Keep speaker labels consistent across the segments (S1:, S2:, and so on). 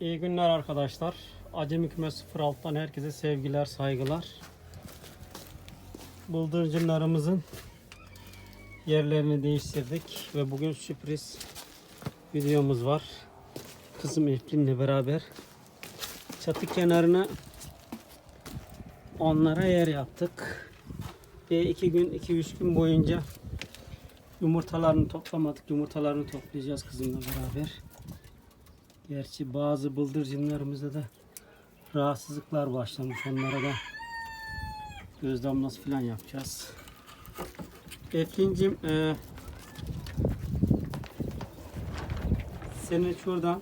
S1: İyi günler arkadaşlar. Acemi Kümes 06'dan herkese sevgiler, saygılar. Bıldırcınlarımızın yerlerini değiştirdik ve bugün sürpriz videomuz var. Kızım Eflin'le beraber çatı kenarına onlara yer yaptık. Ve iki gün, iki üç gün boyunca yumurtalarını toplamadık. Yumurtalarını toplayacağız kızımla beraber. Gerçi bazı bıldırcınlarımızda da rahatsızlıklar başlamış. Onlara da göz damlası falan yapacağız. Eflincim e, senin şuradan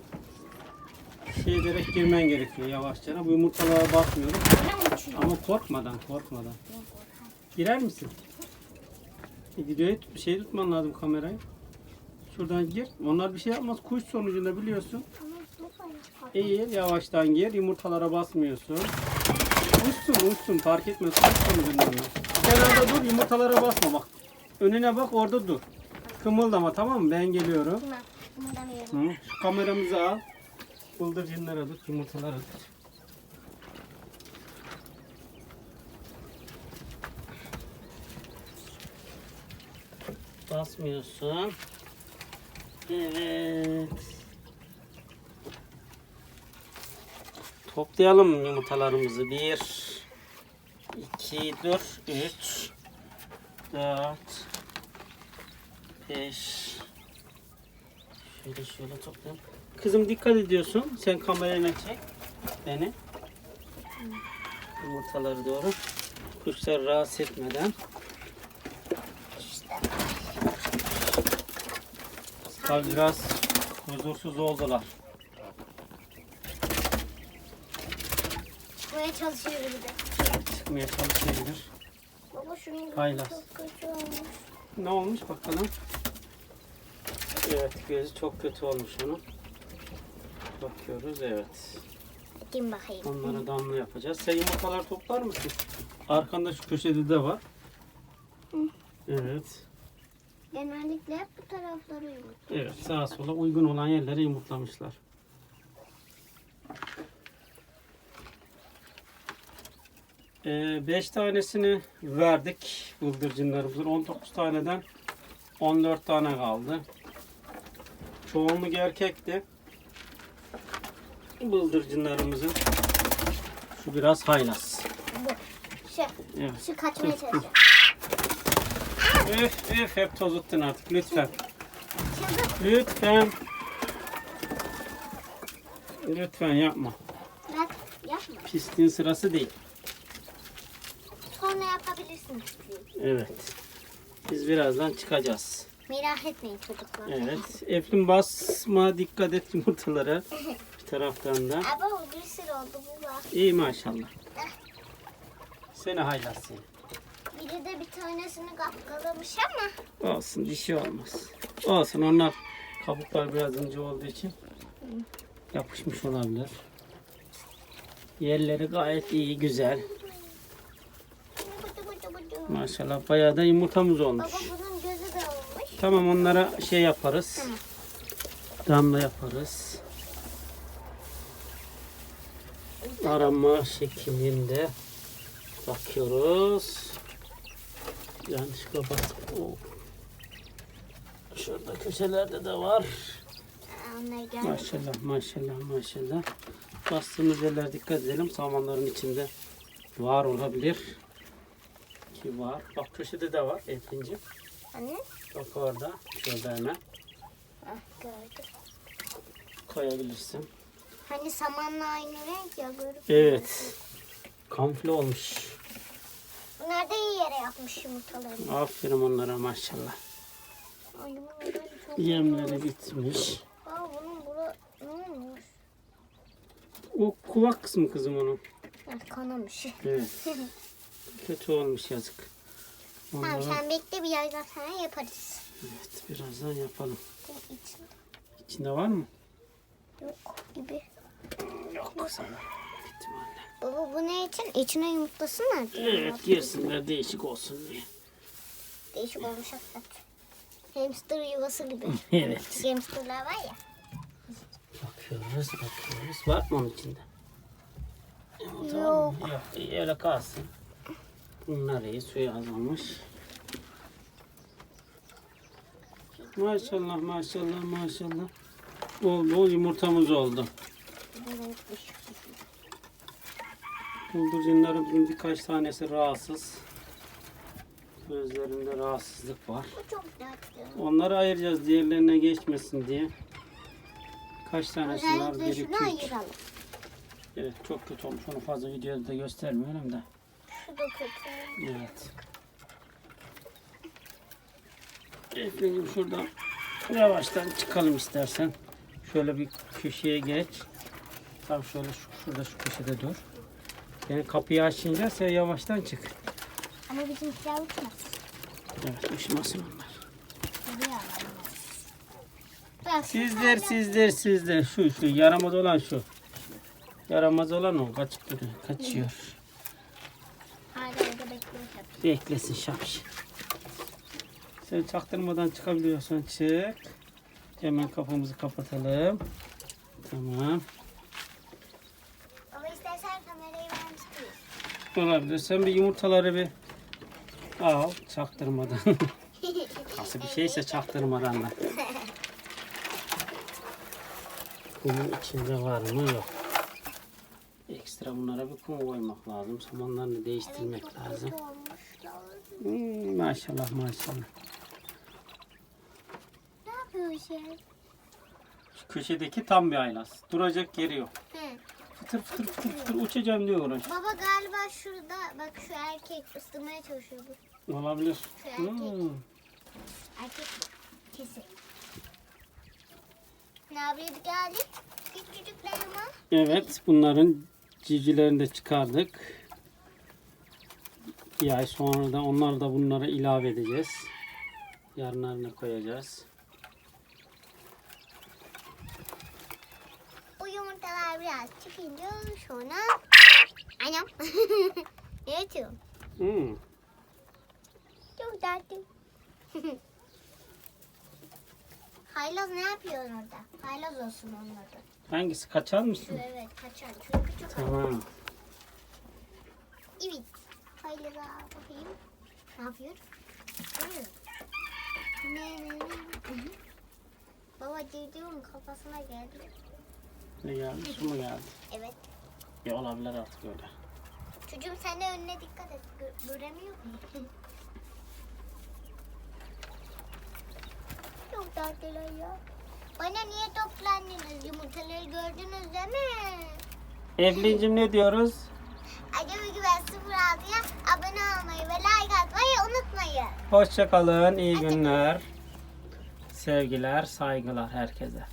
S1: şey ederek girmen gerekiyor yavaşça. Bu yumurtalara bakmıyorum. Ama korkmadan, korkmadan. Girer misin? E, videoyu şey tutman lazım kamerayı. Şuradan gir. Onlar bir şey yapmaz. Kuş sonucunda biliyorsun. Eğil yavaştan gir. Yumurtalara basmıyorsun. Uçsun uçsun fark etmez. Sonucunda onlar. Kenarda dur yumurtalara basma bak. Önüne bak orada dur. Kımıldama tamam mı? Ben geliyorum. Hı. Şu kameramızı al. Bıldırcınlara tut, yumurtalara tut. Basmıyorsun. Evet. Toplayalım yumurtalarımızı. Bir, iki, dur, üç, dört, beş. Şöyle şöyle toplayalım. Kızım dikkat ediyorsun. Sen kamerayla çek beni. Yumurtaları doğru. Kuşları rahatsız etmeden. Tabii biraz huzursuz oldular.
S2: Çıkmaya çalışıyor bir de.
S1: Çıkmaya çalışabilir.
S2: Baba şunun
S1: Haylaz.
S2: çok kötü olmuş.
S1: Ne olmuş bakalım. Evet gözü çok kötü olmuş onun. Bakıyoruz evet.
S2: Kim bakayım.
S1: Onlara damla yapacağız. Sen yumurtalar toplar mısın? Arkanda şu köşede de var. Evet.
S2: Genellikle hep bu tarafları yumurta.
S1: Evet sağa sola uygun olan yerlere yumurtlamışlar. 5 tanesini verdik bıldırcınlarımızın. 19 taneden 14 tane kaldı. Çoğunluk erkekti. Bıldırcınlarımızın. Şu biraz haylaz.
S2: Bu. Şu,
S1: Evet.
S2: şu kaçmaya çalışıyor.
S1: Öf öf hep tozuttun artık lütfen. Lütfen. Lütfen yapma.
S2: Bak yapma.
S1: Pisliğin sırası değil.
S2: Yapabilirsin.
S1: Evet. Biz birazdan çıkacağız.
S2: Merak etmeyin çocuklar.
S1: Evet. Eflin basma dikkat et yumurtalara. Bir taraftan da.
S2: Ama o bir sürü oldu bu var.
S1: İyi maşallah. Seni haylaz seni.
S2: Biri de bir tanesini kapkalamış ama.
S1: Olsun bir şey olmaz. Olsun onlar kabuklar biraz ince olduğu için yapışmış olabilir. Yerleri gayet iyi güzel. Maşallah bayağı da yumurtamız olmuş.
S2: Baba bunun gözü de olmuş.
S1: Tamam onlara şey yaparız.
S2: Tamam.
S1: Damla yaparız. Arama şeklinde bakıyoruz. Yanlışlıkla bastık. Oo. Şurada köşelerde de var. Maşallah maşallah maşallah. Bastığımız yerlere dikkat edelim. Samanların içinde var olabilir. Ki var. Bak köşede de var Efrinci.
S2: Anne.
S1: Bak orada. Şurada hemen.
S2: Ah gördüm.
S1: Koyabilirsin.
S2: Hani samanla aynı renk ya görüp.
S1: Evet. Kamufle olmuş.
S2: Bunlar da iyi yere yapmış yumurtalarını.
S1: Aferin onlara maşallah.
S2: Ay
S1: Yemleri bitmiş.
S2: Aa bunun bura ne olmuş?
S1: O kuvak kısmı kızım onun.
S2: Kanamış.
S1: Evet. Kötü olmuş yazık.
S2: tamam
S1: Onlara,
S2: sen bekle bir yerden sana yaparız.
S1: evet birazdan yapalım.
S2: İçinde
S1: İçinde var mı?
S2: yok gibi.
S1: Yok kızım. İhtimalle.
S2: Baba bu ne için? İçine yumurtlasınlar diye.
S1: Evet girsinler değişik olsun diye.
S2: Değişik olmuş hakikaten. Hamster yuvası gibi.
S1: Evet.
S2: Hamsterlar var ya.
S1: Bak Bakıyoruz, bakıyoruz. Var mı onun içinde?
S2: Yok.
S1: Yok, öyle kalsın. Bunlar iyi, suyu azalmış. Maşallah, maşallah, maşallah. Bol bol yumurtamız oldu. Bıldırcınlarımızın birkaç tanesi rahatsız. Gözlerinde rahatsızlık var. Onları ayıracağız diğerlerine geçmesin diye. Kaç tanesi var? Bir, iki, üç. Evet çok kötü olmuş. Onu fazla videoda da göstermiyorum da.
S2: Şu da kötü.
S1: Evet. Efendim şuradan yavaştan çıkalım istersen. Şöyle bir köşeye geç. Tam şöyle şu, şurada şu köşede dur. Yani kapıyı açınca sen yavaştan çık.
S2: Ama bizimkiler uçmaz.
S1: Evet uçmasın onlar. Sizler sizler sizler şu şu yaramaz olan şu. Yaramaz olan o kaçıp duruyor. Kaçıyor. Beklesin şapş. Sen çaktırmadan çıkabiliyorsan çık. Hemen kapımızı kapatalım. Tamam.
S2: Ama istersen kamerayı vermiş değil.
S1: Olabilir. Sen bir yumurtaları bir al çaktırmadan. Nasıl bir şeyse çaktırmadan da. Bunun içinde var mı yok. Ekstra bunlara bir kum koymak lazım. Samanlarını değiştirmek lazım. Hmm, maşallah maşallah.
S2: Ne yapıyor şey?
S1: Şu köşedeki tam bir aylaz. Duracak yeri yok.
S2: He.
S1: Fıtır fıtır fıtır fıtır uçacağım diyor uğraş.
S2: Baba galiba şurada bak şu erkek ısırmaya çalışıyor bu.
S1: Olabilir.
S2: Şu erkek.
S1: Hmm.
S2: Erkek bu. Kesin. Ne yapıyorduk geldik? Küçücüklerime.
S1: Evet bunların civcivlerini de çıkardık. Bir ay sonra da onları da bunlara ilave edeceğiz. Yarınlarına koyacağız.
S2: Bu yumurtalar biraz çıkınca sonra... Anam. ne yapıyorsun?
S1: Hmm.
S2: Çok tatlı. Haylaz ne yapıyor orada? Haylaz olsun adı.
S1: Hangisi kaçar
S2: Şu
S1: mısın?
S2: evet kaçar. Çünkü çok
S1: Tamam.
S2: Evet. Haylaza bakayım. Ne yapıyor? Ne ne ne. Baba civcivin kafasına geldi.
S1: Ne geldi? Şu mu geldi?
S2: Evet.
S1: Ya olabilir artık öyle.
S2: Çocuğum sen de önüne dikkat et. Gö- göremiyor mu? Çok tatlılar ya. Bana niye toplandınız? Yumurtaları gördünüz değil mi?
S1: Evlincim ne diyoruz?
S2: Acaba Güven 06'ya abone olmayı ve like atmayı unutmayın.
S1: Hoşçakalın. iyi günler. Sevgiler, saygılar herkese.